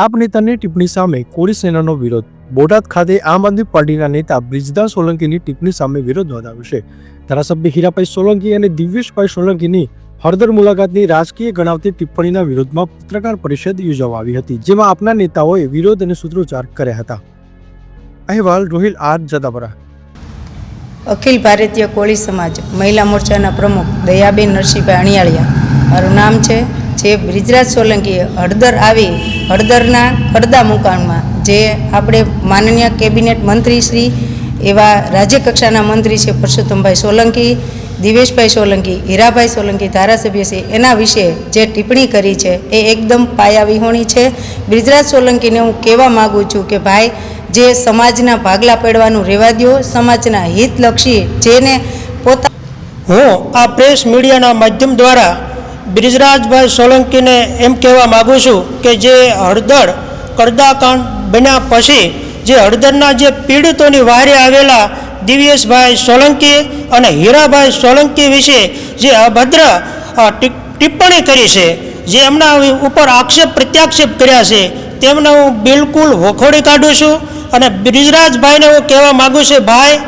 આપ નેતાની ટિપ્પણી સામે કોળી સેનાનો વિરોધ. બોટાદ ખાતે આમ આદમી પાર્ટીના નેતા બ્રિજદાસ સોલંકીની ટિપ્પણી સામે વિરોધ નોંધાવ્યો છે. ધારાસભ્ય હીરાભાઈ સોલંકી અને દિવ્યેશભાઈ સોલંકીની હળદર મુલાકાતની રાજકીય ગણાવતી ટિપ્પણીના વિરોધમાં પત્રકાર પરિષદ યોજવામાં આવી હતી, જેમાં આપના નેતાઓએ વિરોધ અને સૂત્રોચ્ચાર કર્યા હતા. અહેવાલ રોહિલ આર જદાપરા અખિલ ભારતીય કોળી સમાજ મહિલા મોરચાના પ્રમુખ દયાબેન નરસિંહભાઈ અણિયાળિયા. મારું નામ છે જે બ્રિજરાજ સોલંકીએ હળદર આવી હળદરના કડદા મુકાણમાં જે આપણે માનનીય કેબિનેટ મંત્રી શ્રી એવા રાજ્યકક્ષાના મંત્રી છે પરસોત્તમભાઈ સોલંકી, દિવેશભાઈ સોલંકી, હીરાભાઈ સોલંકી, ધારાસભ્ય છે, એના વિશે જે ટિપ્પણી કરી છે એ એકદમ પાયાવિહોણી છે. બ્રિજરાજ સોલંકીને હું કહેવા માગું છું કે ભાઈ, જે સમાજના ભાગલા પડવાનું રહેવા દો સમાજના હિતલક્ષી જેને પોતા હું આ પ્રેસ મીડિયાના માધ્યમ દ્વારા બ્રિજરાજભાઈ સોલંકીને એમ કહેવા માગું છું કે જે હળદર કરદાકાંડ બન્યા પછી જે હળદરના જે પીડિતોની વારે આવેલા દિવ્યેશભાઈ સોલંકી અને હીરાભાઈ સોલંકી વિશે જે અભદ્ર ટિપ્પણી કરી છે, જે એમના ઉપર આક્ષેપ પ્રત્યાક્ષેપ કર્યા છે, તેમને હું બિલકુલ વખોડી કાઢું છું અને બ્રિજરાજભાઈને હું કહેવા માગું છું, ભાઈ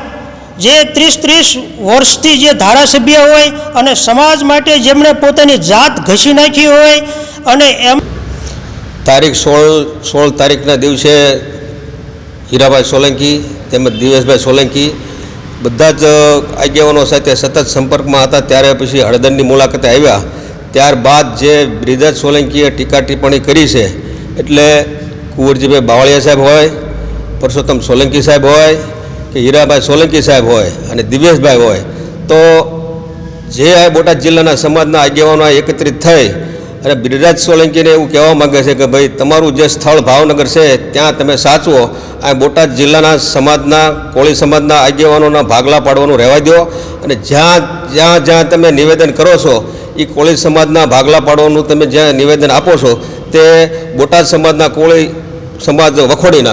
જે ત્રીસ ત્રીસ વર્ષથી જે ધારાસભ્ય હોય અને સમાજ માટે જેમણે પોતાની જાત ઘસી નાખી હોય અને એમ તારીખ સોળ સોળ તારીખના દિવસે હીરાભાઈ સોલંકી તેમજ દિવેશભાઈ સોલંકી બધા જ આગેવાનો સાથે સતત સંપર્કમાં હતા. ત્યારે પછી હળદરની મુલાકાતે આવ્યા. ત્યારબાદ જે બ્રિજરાજ સોલંકીએ ટીકા ટિપ્પણી કરી છે, એટલે કુંવરજીભાઈ બાવળિયા સાહેબ હોય, પરસોત્તમ સોલંકી સાહેબ હોય કે હીરાભાઈ સોલંકી સાહેબ હોય અને દિવેશભાઈ હોય, તો જે આ બોટાદ જિલ્લાના સમાજના આગેવાનો એકત્રિત થઈ અને બ્રિજરાજ સોલંકીને એવું કહેવા માંગે છે કે ભાઈ, તમારું જે સ્થળ ભાવનગર છે, ત્યાં તમે સાચવો. આ બોટાદ જિલ્લાના સમાજના, કોળી સમાજના આગેવાનોના ભાગલા પાડવાનું રહેવા દો અને જ્યાં જ્યાં જ્યાં તમે નિવેદન કરો છો એ કોળી સમાજના ભાગલા પાડવાનું તમે જ્યાં નિવેદન આપો છો, તે બોટાદ સમાજના કોળી સમાજ વખોડી નાખે.